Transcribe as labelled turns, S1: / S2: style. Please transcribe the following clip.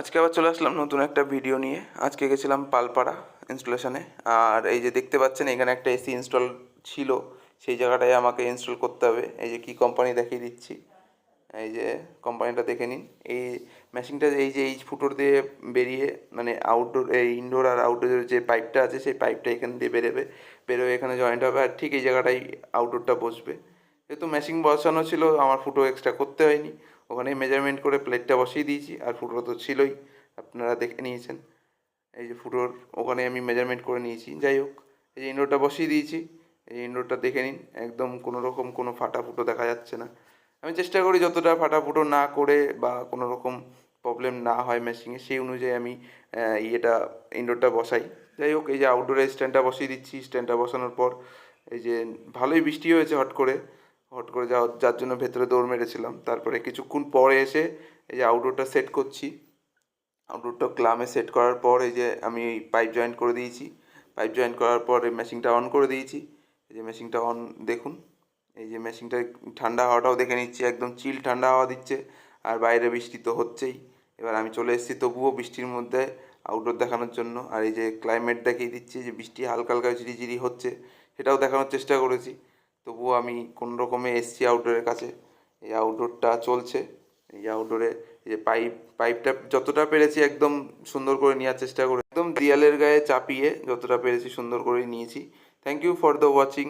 S1: আজকে আবার চলে আসলাম নতুন একটা ভিডিও নিয়ে। আজকে গেছিলাম পালপাড়া ইনস্টলেশনে আর এই যে দেখতে পাচ্ছেন, এখানে একটা এসি ইনস্টল ছিল। সেই জায়গাটায় আমাকে ইনস্টল করতে হবে। এই যে কি কোম্পানি দেখিয়ে দিচ্ছি। এই যে কোম্পানিটা দেখে নিন। এই মেশিনটা এই যে এই ফুটোর দিয়ে বেরিয়ে মানে আউটডোর এই ইনডোর আর আউটডোরের যে পাইপটা আছে, সেই পাইপটা এখান দিয়ে বেরোবে। বেরোয় এখানে জয়েন্ট হবে। আর ঠিক এই জায়গাটাই আউটডোরটা বসবে। যেহেতু মেশিন বসানো ছিল, আমার ফুটো এক্সট্রা করতে হয়নি। ওখানে মেজারমেন্ট করে প্লেটটা বসিয়ে দিয়েছি, আর ফুটো তো ছিলই। আপনারা দেখে নিয়েছেন। এই যে ফুটোর ওখানে আমি মেজারমেন্ট করে নিয়েছি। যাই হোক, এই যে ইনডোরটা বসিয়ে দিয়েছি। এই ইনডোরটা দেখে নিন, একদম কোনো রকম কোনো ফাটা ফুটো দেখা যাচ্ছে না। আমি চেষ্টা করি যতটা ফাটা ফুটো না করে বা কোনো রকম প্রবলেম না হয় মেশিনে সেই অনুযায়ী আমি ইয়েটা ইনডোরটা বসাই। যাই হোক, এই যে আউটডোরে স্ট্যান্ডটা বসিয়ে দিচ্ছি। স্ট্যান্ডটা বসানোর পর এই যে ভালোই বৃষ্টি হয়েছে হট করে। হট করে যাওয়ার, যার জন্য ভেতরে দৌড় মেরেছিলাম। তারপরে কিছুক্ষণ পরে এসে এই যে আউটডোরটা সেট করছি। আউটডোরটা ক্লামে সেট করার পর এই যে আমি পাইপ জয়েন্ট করে দিয়েছি। পাইপ জয়েন্ট করার পর এই মেশিনটা অন করে দিয়েছি। এই যে মেশিনটা অন দেখুন। এই যে মেশিনটা ঠান্ডা হাওয়াটাও দেখে নিচ্ছি, একদম চিল ঠান্ডা হাওয়া দিচ্ছে। আর বাইরে বৃষ্টি তো হচ্ছেই। এবার আমি চলে এসেছি, তবুও বৃষ্টির মধ্যে আউটডোর দেখানোর জন্য। আর এই যে ক্লাইমেট দেখিয়ে দিচ্ছি, যে বৃষ্টি হালকা হালকা ঝিরিঝিরি হচ্ছে, সেটাও দেখানোর চেষ্টা করেছি। তবুও আমি কোনো রকমে এসছি আউটডোরের কাছে। এই আউটডোরটা চলছে। এই আউটডোরে যে পাইপ পাইপটা যতটা পেরেছি একদম সুন্দর করে নেওয়ার চেষ্টা করে একদম দেয়ালের গায়ে চাপিয়ে যতটা পেরেছি সুন্দর করে নিয়েছি। Thank you for the watching